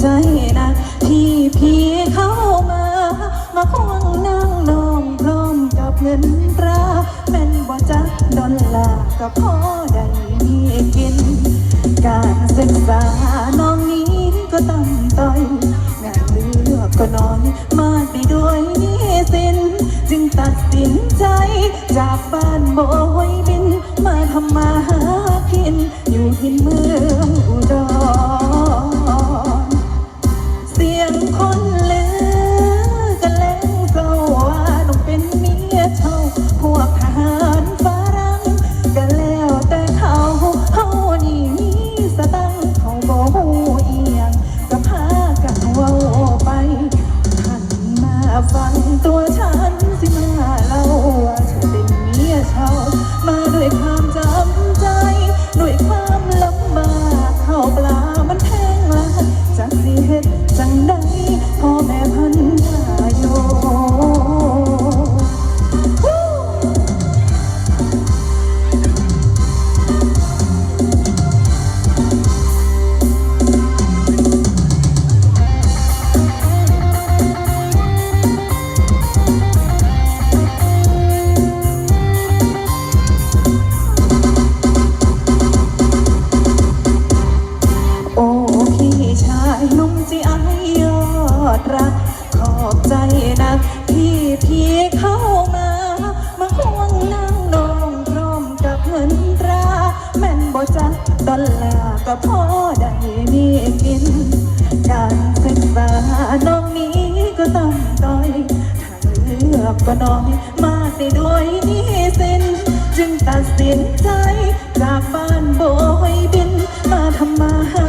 ใจนะที่พี่เข้ามา มาควงนางน้องพร้อมกับเงินตราเป็นบ่จักดอลลาร์ก็พอได้มีกิน การศึกษาน้องนี้ก็ตั้งต้อยงานเลือกก็น้อยมาไปด้วยนี่สิน จึงตัดสินใจ จากบ้านโบยบิน มาทำมาหากิน อยู่หินเมือง อกใจนักที่พี่เข้ามา มาห่วงนางนองพร้อมกับเงินตรา แม่นบ่จักตอนลาก็พอได้มีกิน การเป็นบ้าน้องนี้ก็ต้องต้อยถ้าเลือกก็น้อยมาได้ด้วยนี่สิน จึงตัดสินใจจากบ้านโบยบินมาทำมาหา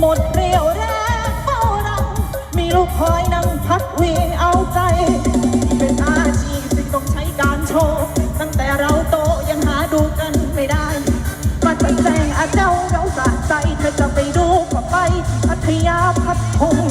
หมดเรียวแรงเฝ้ารัง มีลูกคอยนั่งพัดเวียงเอาใจ เป็นอาชีพที่ต้องใช้การโชว์ ตั้งแต่เราโตยังหาดูกันไม่ได้ มาใจแจงอาเจ้าเราสะใจเธอจะไปดูก็ไปพัทยาพัดพง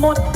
ห